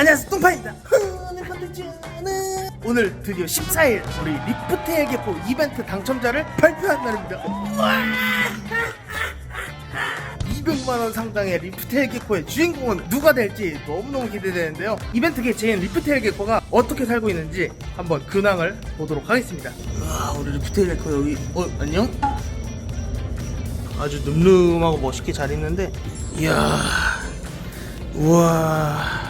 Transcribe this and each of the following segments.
안녕하세요 똥파입니다. 오늘 드디어 14일 우리 리프트의 개포 이벤트 당첨자를 발표한 날입니다. 우와! 200만원 상당의 리프트의 개코의 주인공은 누가 될지 너무너무 기대되는데요. 이벤트 개최인 리프트의 개코가 어떻게 살고 있는지 한번 근황을 보도록 하겠습니다. 와 우리 리프트의 개코 여기 어 안녕? 아주 늠름하고 멋있게 잘 있는데 이야 우와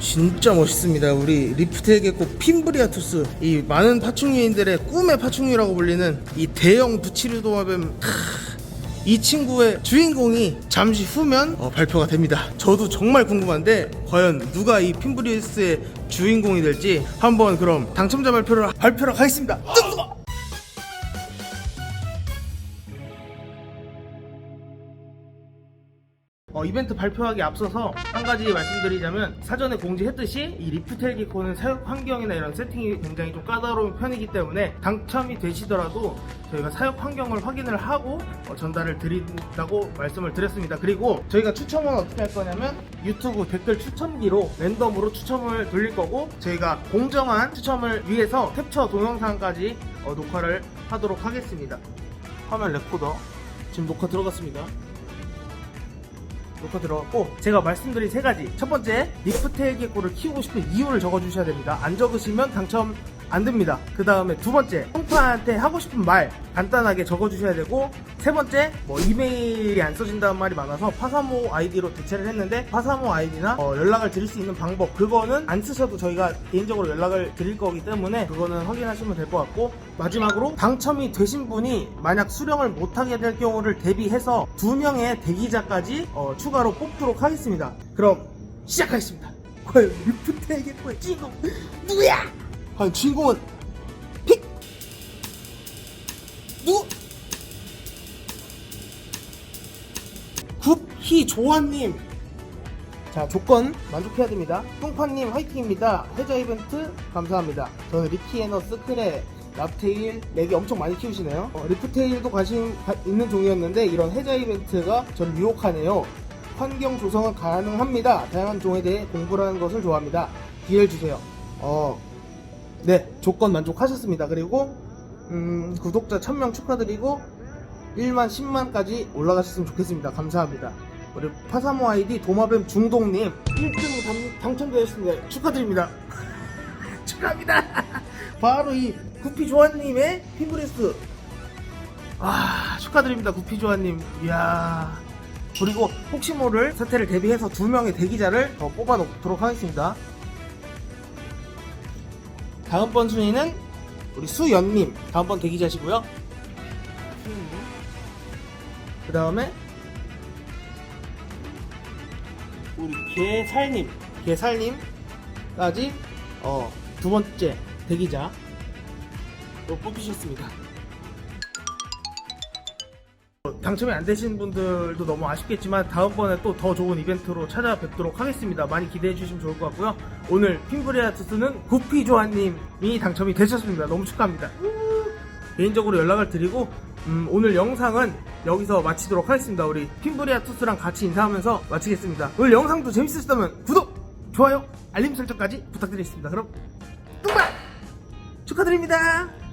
진짜 멋있습니다. 우리 리프트의 개코 핀브리아투스 이 많은 파충류인들의 꿈의 파충류라고 불리는 이 대형 부치류도마뱀 이 친구의 주인공이 잠시 후면 어, 발표가 됩니다. 저도 정말 궁금한데 과연 누가 이 핀브리우스의 주인공이 될지 한번 그럼 당첨자 발표를 발표를 하겠습니다. 어, 이벤트 발표하기 앞서서 한 가지 말씀드리자면 사전에 공지했듯이 이 리프텔 기코는 사육 환경이나 이런 세팅이 굉장히 좀 까다로운 편이기 때문에 당첨이 되시더라도 저희가 사육 환경을 확인을 하고 어, 전달을 드린다고 말씀을 드렸습니다. 그리고 저희가 추첨은 어떻게 할 거냐면 유튜브 댓글 추첨기로 랜덤으로 추첨을 돌릴 거고 저희가 공정한 추첨을 위해서 캡처 동영상까지 어, 녹화를 하도록 하겠습니다. 화면 레코더 지금 녹화 들어갔습니다. 녹화 들어갔고 제가 말씀드린 세 가지. 첫 번째 리프테일 개코를 키우고 싶은 이유를 적어주셔야 됩니다. 안 적으시면 당첨 안 됩니다 그 다음에 두 번째 통파한테 하고 싶은 말 간단하게 적어주셔야 되고 세 번째 뭐 이메일이 안 써진다는 말이 많아서 파사모 아이디로 대체를 했는데 파사모 아이디나 어, 연락을 드릴 수 있는 방법 그거는 안 쓰셔도 저희가 개인적으로 연락을 드릴 거기 때문에 그거는 확인하시면 될 것 같고 마지막으로 당첨이 되신 분이 만약 수령을 못하게 될 경우를 대비해서 두 명의 대기자까지 어, 추가로 뽑도록 하겠습니다. 그럼 시작하겠습니다. 과연 리프트에게 뭐의 주인공 누구야? 과연 주인공은 픽! 누구? 굽희 조아님. 자 조건 만족해야 됩니다. 똥파님 화이팅입니다. 해저 이벤트 감사합니다. 저는 리키에너스 크레 랍테일 렉이 엄청 많이 키우시네요. 어, 리프테일도 관심 가- 있는 종이었는데 이런 해저 이벤트가 저를 유혹하네요. 환경 조성은 가능합니다. 다양한 종에 대해 공부를 하는 것을 좋아합니다. 기회를 주세요. 어, 네 조건 만족하셨습니다 그리고 음, 구독자 1000명 축하드리고 1만 10만까지 올라가셨으면 좋겠습니다 감사합니다 우리 파사모 아이디 도마뱀 중동님 1등 당첨되셨습니다. 축하드립니다. 축하합니다. 바로 이 구피 조아님의 핑브레스. 아 축하드립니다 구피 조아님. 이야. 그리고 혹시 모를 사태를 대비해서 두 명의 대기자를 더 뽑아 놓도록 하겠습니다. 다음번 순위는 우리 수연님 다음번 대기자시고요. 그 다음에 우리 개살님, 개살님까지 어, 두 번째 대기자 로 뽑히셨습니다. 당첨이 안 되신 분들도 너무 아쉽겠지만 다음번에 또 더 좋은 이벤트로 찾아뵙도록 하겠습니다. 많이 기대해 주시면 좋을 것 같고요. 오늘 핀브레아투스는 구피조아님이 당첨이 되셨습니다. 너무 축하합니다. 개인적으로 연락을 드리고 음, 오늘 영상은 여기서 마치도록 하겠습니다. 우리 핀브리아 투스랑 같이 인사하면서 마치겠습니다. 오늘 영상도 재밌으셨다면 구독, 좋아요, 알림 설정까지 부탁드리겠습니다. 그럼 뚱바 축하드립니다.